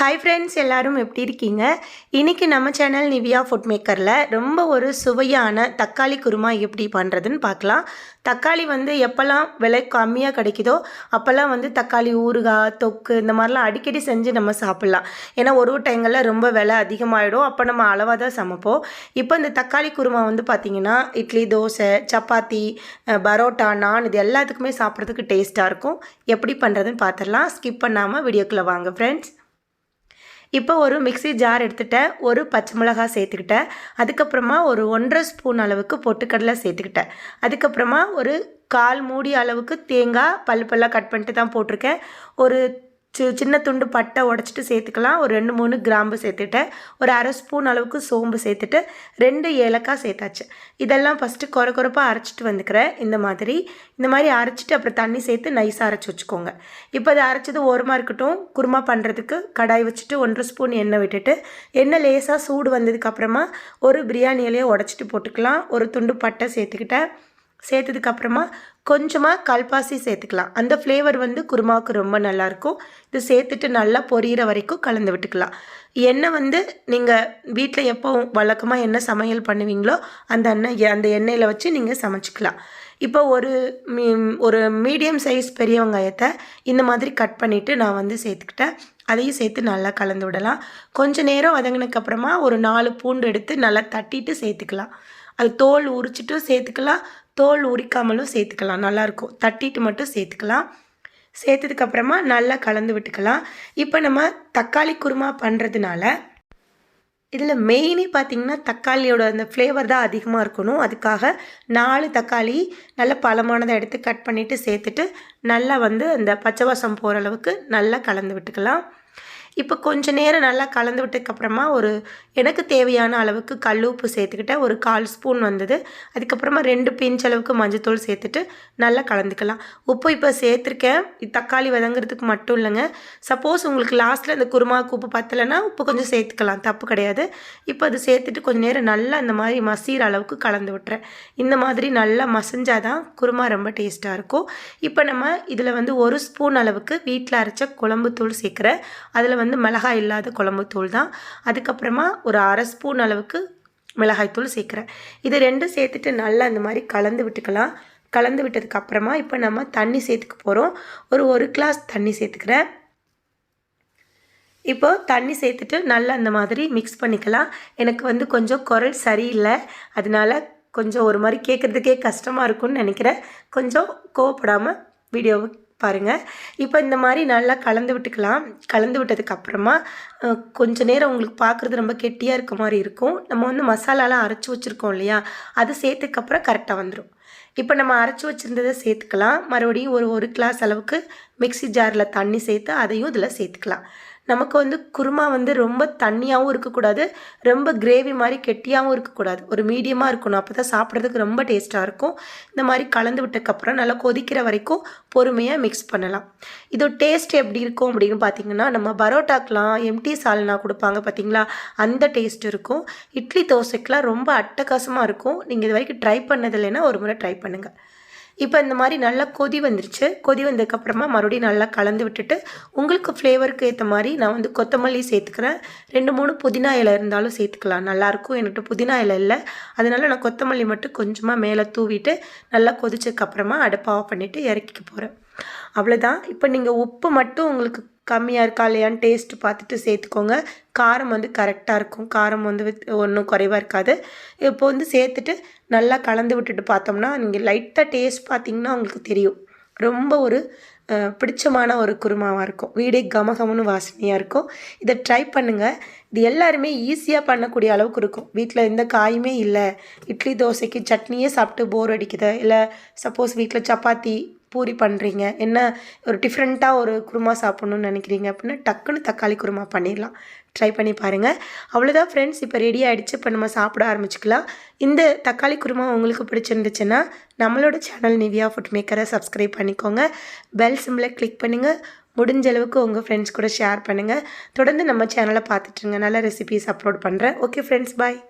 Hi friends எல்லோரும் எப்படி இருக்கீங்க? இன்றைக்கி நம்ம சேனல் நிவியா ஃபுட் மேக்கரில் ரொம்ப ஒரு சுவையான தக்காளி குருமா எப்படி பண்ணுறதுன்னு பார்க்கலாம். தக்காளி வந்து எப்போல்லாம் விலை கம்மியாக கிடைக்குதோ அப்போல்லாம் வந்து தக்காளி ஊறுகாய் தொக்கு இந்த மாதிரிலாம் அடிக்கடி செஞ்சு நம்ம சாப்பிட்லாம். ஏன்னா ஒரு ஒரு டைங்களில் ரொம்ப விலை அதிகமாகிடும் அப்போ நம்ம அளவாக தான் சமைப்போம். இப்போ இந்த தக்காளி குருமா வந்து பார்த்திங்கன்னா இட்லி தோசை சப்பாத்தி பரோட்டா நான் இது எல்லாத்துக்குமே சாப்பிட்றதுக்கு டேஸ்ட்டாக இருக்கும். எப்படி பண்ணுறதுன்னு பார்த்துடலாம் ஸ்கிப் பண்ணாமல் வீடியோக்குள்ளே வாங்க ஃப்ரெண்ட்ஸ் இப்போ ஒரு மிக்சி ஜார் எடுத்துகிட்டேன் ஒரு பச்சை மிளகாய் சேர்த்துக்கிட்டேன். அதுக்கப்புறமா ஒரு ஒன்றரை ஸ்பூன் அளவுக்கு பொட்டுக்கடலை சேர்த்துக்கிட்டேன். அதுக்கப்புறமா ஒரு கால் மூடி அளவுக்கு தேங்காய் பல்லு பல்லாக கட் பண்ணிட்டு தான் போட்டிருக்கேன். ஒரு சி சின்ன துண்டு பட்டை உடச்சிட்டு சேர்த்துக்கலாம். ஒரு ரெண்டு மூணு கிராம்பு சேர்த்துட்டேன். ஒரு அரை ஸ்பூன் அளவுக்கு சோம்பு சேர்த்துட்டு ரெண்டு ஏலக்காய் சேர்த்தாச்சு. இதெல்லாம் ஃபஸ்ட்டு குறை குறைப்பாக அரைச்சிட்டு வந்துக்கிறேன். இந்த மாதிரி. இந்த மாதிரி அரைச்சிட்டு அப்புறம் தண்ணி சேர்த்து நைஸாக அரைச்சி வச்சுக்கோங்க. இப்போ அதை அரைச்சது ஓரமாக இருக்கட்டும். குருமா பண்ணுறதுக்கு கடாய் வச்சுட்டு ஒன்றரை ஸ்பூன் எண்ணெய் விட்டுட்டு எண்ணெய் லேசாக சூடு வந்ததுக்கப்புறமா ஒரு பிரியாணி இலையை உடச்சிட்டு போட்டுக்கலாம். ஒரு துண்டு பட்டை சேர்த்துக்கிட்டேன். சேர்த்ததுக்கப்புறமா கொஞ்சமாக கல்பாசி சேர்த்துக்கலாம். அந்த ஃப்ளேவர் வந்து குருமாவுக்கு ரொம்ப நல்லாயிருக்கும். இது சேர்த்துட்டு நல்லா பொரியிற வரைக்கும் கலந்து விட்டுக்கலாம். எண்ணெய் வந்து நீங்கள் வீட்டில் எப்போ வழக்கமாக என்ன சமையல் பண்ணுவீங்களோ அந்த எண்ணெய் அந்த எண்ணெயில் வச்சு நீங்கள் சமைச்சிக்கலாம். இப்போ ஒரு மீ ஒரு மீடியம் சைஸ் பெரிய வெங்காயத்தை இந்த மாதிரி கட் பண்ணிவிட்டு நான் வந்து சேர்த்துக்கிட்டேன். அதையும் சேர்த்து நல்லா கலந்து விடலாம். கொஞ்சம் நேரம் வதங்கினதுக்கப்புறமா ஒரு நாலு பூண்டு எடுத்து நல்லா தட்டிட்டு சேர்த்துக்கலாம். அது தோல் உரிச்சிட்டும் சேர்த்துக்கலாம். தோல் உரிக்காமலும் சேர்த்துக்கலாம். நல்லாயிருக்கும் தட்டிட்டு மட்டும் சேர்த்துக்கலாம். சேர்த்ததுக்கப்புறமா நல்லா கலந்து விட்டுக்கலாம். இப்போ நம்ம தக்காளி குருமா பண்ணுறதுனால இதில் மெயினே பார்த்திங்கன்னா தக்காளியோட அந்த ஃப்ளேவர் தான் அதிகமாக இருக்கணும். அதுக்காக நாலு தக்காளி நல்ல பழமானதை எடுத்து கட் பண்ணிவிட்டு சேர்த்துட்டு நல்லா வந்து அந்த பச்சை வாசம் போகிற அளவுக்கு நல்லா கலந்து விட்டுக்கலாம். இப்போ கொஞ்சம் நேரம் நல்லா கலந்து விட்டதுக்கப்புறமா ஒரு எனக்கு தேவையான அளவுக்கு கல் உப்பு சேர்த்துக்கிட்டேன். ஒரு கால் ஸ்பூன் வந்தது. அதுக்கப்புறமா ரெண்டு பிஞ்ச் அளவுக்கு மஞ்சத்தூள் சேர்த்துட்டு நல்லா கலந்துக்கலாம். உப்பு இப்போ சேர்த்துருக்கேன். தக்காளி வதங்குறதுக்கு மட்டும் இல்லைங்க. சப்போஸ் உங்களுக்கு லாஸ்ட்டில் இந்த குருமாவுக்கு உப்பு பத்தலைன்னா உப்பு கொஞ்சம் சேர்த்துக்கலாம். தப்பு கிடையாது. இப்போ அது சேர்த்துட்டு கொஞ்சம் நேரம் நல்லா இந்த மாதிரி மசீர அளவுக்கு கலந்து விட்டுறேன். இந்த மாதிரி நல்லா மசிஞ்சாதான் குருமா ரொம்ப டேஸ்ட்டாக இருக்கும். இப்போ நம்ம இதில் வந்து ஒரு ஸ்பூன் அளவுக்கு வீட்டில் அரைச்ச குழம்பு தூள் சேர்க்குறேன். அதில் வந்து மிளகாய் இல்லாத குழம்பு தூள் தான். அதுக்கப்புறமா ஒரு அரை ஸ்பூன் அளவுக்கு மிளகாய்த்தூள் சேர்க்குறேன். இது ரெண்டும் சேர்த்துட்டு நல்லா இந்த மாதிரி கலந்து விட்டுக்கலாம். கலந்து விட்டதுக்கு அப்புறமா இப்போ நம்ம தண்ணி சேர்த்துக்க போகிறோம் ஒரு ஒரு கிளாஸ் தண்ணி சேர்த்துக்கிறேன். இப்போ தண்ணி சேர்த்துட்டு நல்லா அந்த மாதிரி மிக்ஸ் பண்ணிக்கலாம். எனக்கு வந்து கொஞ்சம் குரல் சரியில்லை. அதனால கொஞ்சம் ஒரு மாதிரி கேட்குறதுக்கே கஷ்டமாக இருக்கும்னு நினைக்கிறேன். கொஞ்சம் கோவப்படாமல் வீடியோவை பாருங்கள் இப்போ இந்த மாதிரி நல்லா கலந்து விட்டுக்கலாம். கலந்து விட்டதுக்கப்புறமா கொஞ்ச கொஞ்சம் நேரம் உங்களுக்கு பார்க்குறது ரொம்ப கெட்டியாக இருக்க மாதிரி இருக்கும். நம்ம வந்து மசாலாலாம் அரைச்சி வச்சுருக்கோம் இல்லையா? அது சேர்த்துக்கப்புறம் கரெக்டாக வந்துடும் இப்போ நம்ம அரைச்சி வச்சுருந்ததை சேர்த்துக்கலாம். மறுபடியும் ஒரு ஒரு கிளாஸ் அளவுக்கு மிக்சி ஜாரில் தண்ணி சேர்த்து அதையும் இதில் சேர்த்துக்கலாம். நமக்கு வந்து குருமா வந்து ரொம்ப தண்ணியாகவும் இருக்கக்கூடாது ரொம்ப கிரேவி மாதிரி கெட்டியாகவும் இருக்கக்கூடாது. ஒரு மீடியமாக இருக்கணும். அப்போ தான் சாப்பிட்றதுக்கு ரொம்ப டேஸ்ட்டாக இருக்கும். இந்த மாதிரி கலந்து விட்டதுக்கப்புறம் நல்லா கொதிக்கிற வரைக்கும் பொறுமையாக மிக்ஸ் பண்ணலாம். இது டேஸ்ட் எப்படி இருக்கும் அப்படின்னு பார்த்தீங்கன்னா நம்ம பரோட்டாக்கெலாம் எம்டி சால்னா கொடுப்பாங்க பார்த்தீங்களா அந்த டேஸ்ட் இருக்கும். இட்லி தோசைக்கெலாம் ரொம்ப அட்டகாசமாக இருக்கும். நீங்கள் இது வரைக்கும் ட்ரை பண்ணதில்லைன்னா ஒரு முறை ட்ரை பண்ணுங்கள் இப்போ இந்த மாதிரி நல்லா கொதி வந்துருச்சு. கொதி வந்ததுக்கப்புறமா மறுபடியும் நல்லா கலந்து விட்டுட்டு உங்களுக்கு ஃப்ளேவருக்கு ஏற்ற மாதிரி நான் வந்து கொத்தமல்லி சேர்த்துக்கிறேன். ரெண்டு மூணு புதினா இலை இருந்தாலும் சேர்த்துக்கலாம். நல்லாயிருக்கும் என்கிட்ட புதினா இலை இல்லை. அதனால் நான் கொத்தமல்லி மட்டும் கொஞ்சமாக மேலே தூவிட்டு நல்லா கொதிச்சதுக்கப்புறமா அடுப்பை ஆஃப் பண்ணிவிட்டு இறக்கிக்க போகிறேன் அவ்வளோதான் இப்போ நீங்கள் உப்பு மட்டும் உங்களுக்கு கம்மியாக இருக்கா இல்லையான்னு டேஸ்ட்டு பார்த்துட்டு சேர்த்துக்கோங்க. காரம் வந்து கரெக்டாக இருக்கும். காரம் வந்து ஒன்றும் குறைவாக இருக்காது. இப்போ வந்து சேர்த்துட்டு நல்லா கலந்து விட்டுட்டு பார்த்தோம்னா நீங்கள் லைட்டாக டேஸ்ட் பார்த்திங்கன்னா உங்களுக்கு தெரியும். ரொம்ப ஒரு பிடிச்சமான ஒரு குருமாவாக இருக்கும். வீடே கமகமனு வாசனையாக இருக்கும். இதை ட்ரை பண்ணுங்கள் இது எல்லாருமே ஈஸியாக பண்ணக்கூடிய அளவுக்கு இருக்கும். வீட்டில் எந்த காயுமே இல்லை. இட்லி தோசைக்கு சட்னியே சாப்பிட்டு போர் அடிக்குது. இல்லை சப்போஸ் வீட்டில் சப்பாத்தி பூரி பண்ணுறீங்க என்ன ஒரு டிஃப்ரெண்ட்டாக ஒரு குருமா சாப்பிட்ணுன்னு நினைக்கிறீங்க அப்படின்னா டக்குன்னு தக்காளி குருமா பண்ணிடலாம். ட்ரை பண்ணி பாருங்கள் அவ்வளோதான் ஃப்ரெண்ட்ஸ் இப்போ ரெடி ஆகிடுச்சு இப்போ நம்ம சாப்பிட ஆரம்பிச்சிக்கலாம். இந்த தக்காளி குருமா உங்களுக்கு பிடிச்சிருந்துச்சுன்னா நம்மளோட சேனல் நிவியா ஃபுட் மேக்கரை சப்ஸ்கிரைப் பண்ணிக்கோங்க. பெல் சிம்மில் கிளிக் பண்ணுங்கள் முடிஞ்ச அளவுக்கு உங்கள் ஃப்ரெண்ட்ஸ் கூட ஷேர் பண்ணுங்கள் தொடர்ந்து நம்ம சேனலை பார்த்துட்ருங்க நல்ல ரெசிபிஸ் அப்லோட் பண்ணுறேன் ஓகே ஃப்ரெண்ட்ஸ் பாய்